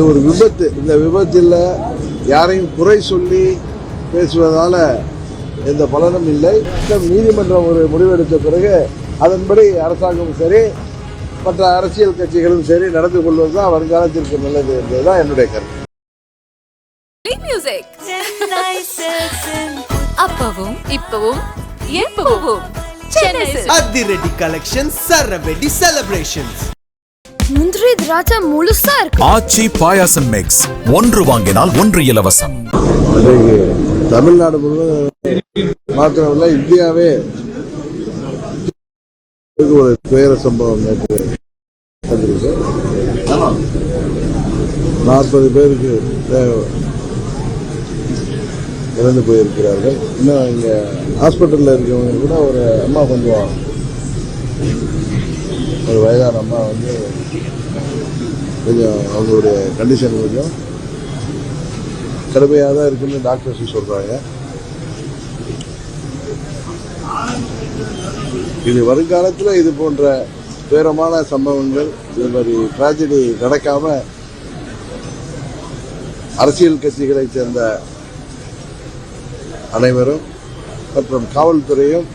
இது ஒரு விபத்து. இந்த விபத்தில் யாரையும் குறை சொல்லி பேசுவதால எந்த பலனும் இல்லை. நீதிமன்றம் ஒரு முடிவெடுத்த பிறகு அதன்படி அரசாங்கமும் சரி மற்ற அரசியல் கட்சிகளும் சரி நடந்து கொள்வது தான் வருங்காலத்திற்கு நல்லது என்பதுதான் என்னுடைய கருத்து. அப்பவும் இப்பவும் எப்பவும். அதிரடி கலெக்ஷன் சரவெடி செலிப்ரேஷன்ஸ் முந்திரி திராட்சை முழுசா இருக்கு. ஆச்சி பாயாசம் மிக்ஸ் ஒன்று வாங்கினால் ஒன்று இலவசம். தமிழ்நாடு முழுவதும் மாத்திரமல்ல இந்தியாவே ஒரு துயர சம்பவம் நேற்று. நாற்பது பேருக்கு இறந்து போயிருக்கிறார்கள். இன்னும் இங்க ஹாஸ்பிட்டல்ல இருக்கவங்க கூட ஒரு அம்மா கொஞ்சம் ஒரு வயதான அம்மா வந்து கொஞ்சம் அவங்களுடைய கண்டிஷன் கொஞ்சம் கடுமையாக தான் இருக்குன்னு டாக்டர்ஸ் சொல்கிறாங்க இது வருங்காலத்தில் இது போன்ற துயரமான சம்பவங்கள் இது மாதிரி டிராஜடி நடக்காம அரசியல் கட்சிகளை சேர்ந்த அனைவரும் மற்றும் காவல்துறையும்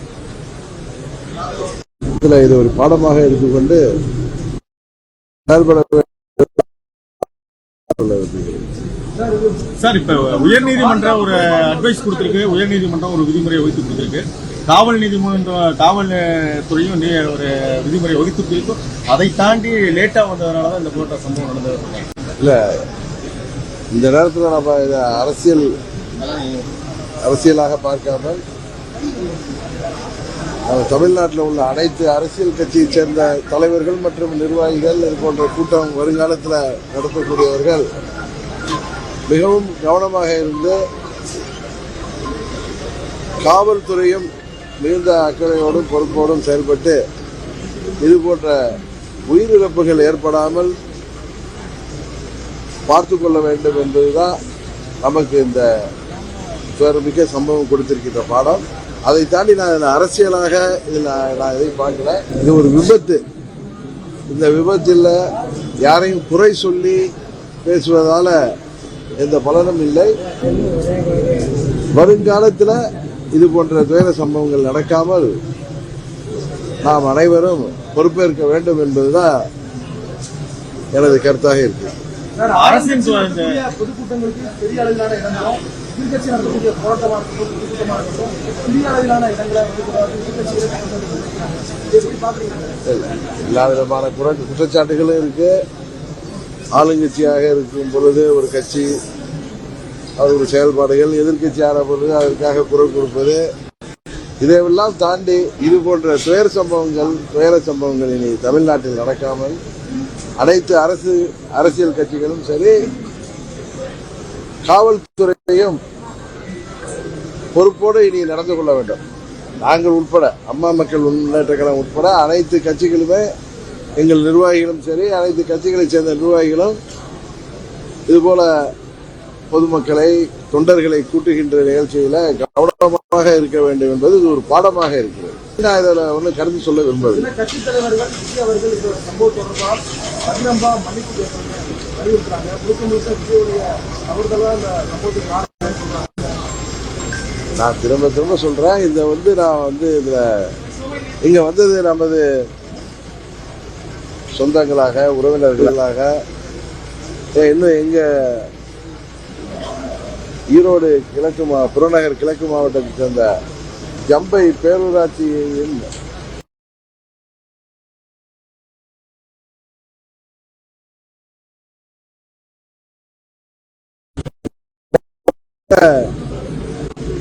இதில் இது ஒரு பாடமாக எடுத்துக்கொண்டு செயல்பட. சார் இப்ப உயர்நீதிமன்றம் ஒரு அட்வைஸ் கொடுத்திருக்கு. உயர்நீதிமன்றம் ஒரு விதிமுறை வகுத்து கொடுத்திருக்கு. காவல் நீதிமன்றம் காவல் துறையும் நீ ஒரு விதிமுறை வகுத்து கொடுத்திருக்கும் அதை தாண்டி லேட்டா வந்ததுனால தான் இந்த போட்ட சம்பவம் நடந்தது. இல்ல இந்த நேரத்தில் நம்ம இதை அரசியல் அரசியலாக பார்க்காமல் நம்ம தமிழ்நாட்டில் உள்ள அனைத்து அரசியல் கட்சியை சேர்ந்த தலைவர்கள் மற்றும் நிர்வாகிகள் இது போன்ற கூட்டம் வருங்காலத்தில் நடத்தக்கூடியவர்கள் மிகவும் கவனமாக இருந்து காவல்துறையும் மிகுந்த அக்கறையோடும் பொறுப்போடும் செயல்பட்டு இது போன்ற உயிரிழப்புகள் ஏற்படாமல் பார்த்து கொள்ள வேண்டும் என்பதுதான் நமக்கு இந்த மிக்க சம்பவம் கொடுத்திருக்கின்ற பாடம். அதை தாண்டி நான் இதில் அரசியலாக இதில் நான் எதையும் பார்க்கல. இது ஒரு விபத்து. இந்த விபத்தில் யாரையும் குறை சொல்லி பேசுவதால எந்த பலனும் இல்லை. வருங்காலத்தில் இது போன்ற துயர சம்பவங்கள் நடக்காமல் நாம் அனைவரும் பொறுப்பேற்க வேண்டும் என்பதுதான் எனது கருத்தாக இருக்கு. அரசின் பொதுக்கூட்டங்களுக்கு பெரிய அளவிலான இடங்களும் எதிர்கட்சி நடத்தக்கூடிய போராட்டமாக இருக்கட்டும் கூட்டமாக இருக்கட்டும் பெரிய அளவிலான இடங்களை எல்லா விதமான குறை- குற்றச்சாட்டுகளும் இருக்கு. ஆளுங்கட்சியாக இருக்கும் பொழுது ஒரு கட்சி அவருடைய செயல்பாடுகள் எதிர்கட்சியான பொழுது அதற்காக குரல் கொடுப்பது. இதையெல்லாம் தாண்டி இது போன்ற துயர சம்பவங்கள் துயர சம்பவங்கள் இனி தமிழ்நாட்டில் நடக்காமல் அனைத்து அரசு அரசியல் கட்சிகளும் சரி காவல்துறையும் பொறுப்போடு இனி நடந்து கொள்ள வேண்டும். நாங்கள் உட்பட அம்மா மக்கள் முன்னேற்ற கழகம் உட்பட அனைத்து கட்சிகளுமே எங்கள் நிர்வாகிகளும் சரி அனைத்து கட்சிகளைச் சேர்ந்த நிர்வாகிகளும் இதுபோல பொதுமக்களை தொண்டர்களை கூட்டுகின்ற நிகழ்ச்சியில கவனமாக இருக்க வேண்டும் என்பது இது ஒரு பாடமாக இருக்கிறது. நான் இதில் ஒன்று கருத்து சொல்ல விரும்பவில்லை. வலியுறுத்துறாங்க. முழுக்க முழுக்க விஜயோடைய அவர்கள் அந்த இந்த சம்பவத்துக்கு காரணம் சொல்றாங்க. நான் திரும்ப திரும்ப சொல்கிறேன் இதை வந்து நான் வந்து இதில் இங்கே வந்தது நமது சொந்தங்களாக உறவினர்களாக இன்னும் எங்கள் ஈரோடு கிழக்கு மா புறநகர் கிழக்கு மாவட்டத்தை சேர்ந்த ஜம்பை பேரூராட்சியின்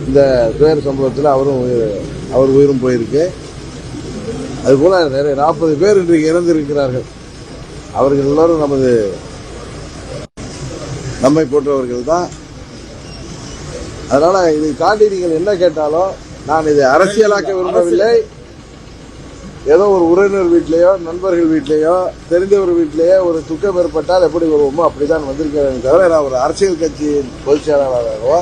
இந்த துயர் சம்பவத்தில் அவரும் உயிர் அவர் உயிரும் போயிருக்கு. அதுபோல் நிறைய நாற்பது பேர் இன்றைக்கு இறந்திருக்கிறார்கள். அவர்கள் எல்லாரும் நமது நம்மை போன்றவர்கள் தான். அதனால இதை தாண்டி நீங்கள் என்ன கேட்டாலும் நான் இதை அரசியலாக்க விரும்பவில்லை. ஏதோ ஒரு உறவினர் வீட்லேயோ நண்பர்கள் வீட்லேயோ தெரிந்தவர் வீட்லேயோ ஒரு துக்கம் ஏற்பட்டால் எப்படி வருவோமோ அப்படிதான் வந்திருக்கிறேன் தவிர நான் ஒரு அரசியல் கட்சியின் பொதுச் செயலாளராகவோ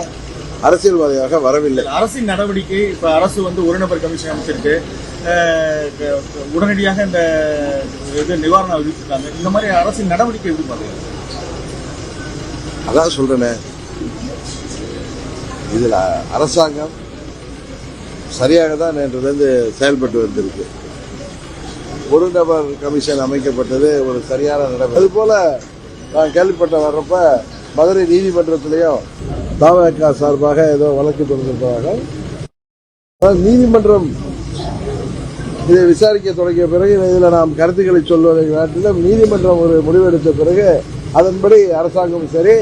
அரசியல்வாதியாக வரவில்லை. அரசின் நடவடிக்கை இப்ப அரசு வந்து ஒரு நபர் கமிஷன் அமைச்சிருக்கு. உடனடியாக இந்த இது நிவாரணம் அறிவிச்சிருக்காங்க. இந்த மாதிரி அரசின் நடவடிக்கை எப்படி பாருங்க அதான் சொல்றேனே. இதுல அரசாங்கம் சரியாக தான் நேற்றிலிருந்து செயல்பட்டு வந்திருக்கு. ஒரு நபர் கமிஷன் அமைக்கப்பட்டது ஒரு சரியான நடவடிக்கை. அது போல நான் கேள்விப்பட்ட வர்றப்ப மதுரை நீதிமன்றத்திலையும் தாவக சார்பாக ஏதோ வழக்கு தொடர்ந்திருப்பதாக ஆனால் நீதிமன்றம் இதை விசாரிக்க தொடங்கிய பிறகு இதில் நாம் கருத்துக்களை சொல்வதை காட்டிலும் நீதிமன்றம் ஒரு முடிவெடுத்த பிறகு அதன்படி அரசாங்கமும் சரி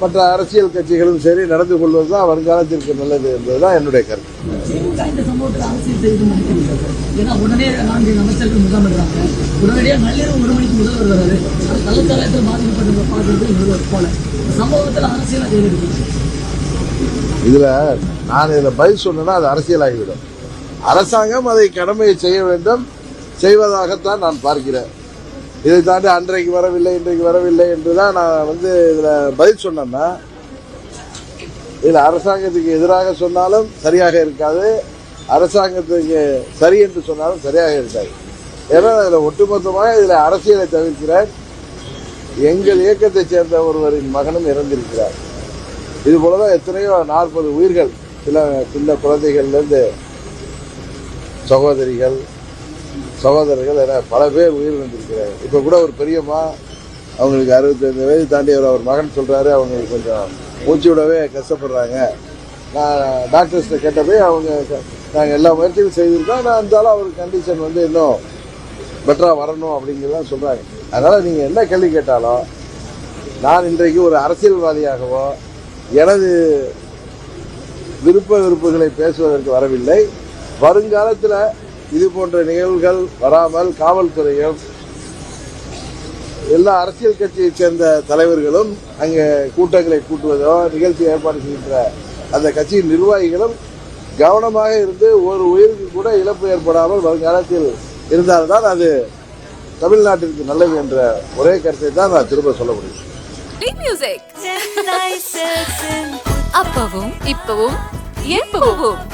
மற்ற அரசியல் கட்சிகளும் சரி நடந்து கொள்வதுதான் வருங்காலத்திற்கு நல்லது என்பதுதான் என்னுடைய கருத்து. இதுல நான் இதில் பதில் சொன்னேன்னா அது அரசியலாகிவிடும். அரசாங்கம் அதை கடமையை செய்ய வேண்டும். செய்வதாகத்தான் நான் பார்க்கிறேன். இதை தாண்டி அன்றைக்கு வரவில்லை இன்றைக்கு வரவில்லை என்று தான் நான் வந்து இதில் பதில் சொன்னேன்னா இதில் அரசாங்கத்துக்கு எதிராக சொன்னாலும் சரியாக இருக்காது. அரசாங்கத்துக்கு சரி என்று சொன்னாலும் சரியாக இருக்காது. ஏன்னா அதில் ஒட்டுமொத்தமாக இதில் அரசியலை தவிர்க்கிறார். எங்கள் இயக்கத்தைச் சேர்ந்த ஒருவரின் மகனும் இறந்திருக்கிறார். இது போலதான் எத்தனையோ நாற்பது உயிர்கள் சில சின்ன குழந்தைகள்லேருந்து சகோதரிகள் சகோதரர்கள் என பல பேர் உயிரிழந்திருக்கிறார்கள் இப்போ கூட ஒரு பெரியம்மா அவங்களுக்கு அறுபத்தஞ்சு வயது தாண்டி அவர் அவர் மகன் சொல்கிறாரு அவங்களுக்கு கொஞ்சம் மூச்சு விடவே கஷ்டப்படுறாங்க. நான் டாக்டர்ஸ்கிட்ட கேட்டபோய் அவங்க நாங்கள் எல்லா முயற்சியும் செய்திருக்கோம். நான் இருந்தாலும் அவர் கண்டிஷன் வந்து இன்னும் பெட்டராக வரணும் அப்படிங்கிறதான் சொல்கிறாங்க அதனால் நீங்கள் என்ன கேள்வி கேட்டாலும் நான் இன்றைக்கு ஒரு அரசியல்வாதியாகவோ எனது விருப்ப விருப்புகளை பேசுவதற்கு வரவில்லை. வருங்காலத்தில் இது போன்ற நிகழ்வுகள் வராமல் காவல்துறையும் எல்லா அரசியல் கட்சியைச் சேர்ந்த தலைவர்களும் அங்கே கூட்டங்களை கூட்டுவதோ நிகழ்ச்சி ஏற்பாடு செய்கின்ற அந்த கட்சியின் நிர்வாகிகளும் கவனமாக இருந்து ஒரு உயிருக்கு கூட இழப்பு ஏற்படாமல் வருங்காலத்தில் இருந்தால்தான் அது தமிழ்நாட்டிற்கு நல்லது என்ற ஒரே கருத்தை தான் நான் திரும்ப சொல்ல முடியும். அப்பவும் இப்பவும் எப்பவும்.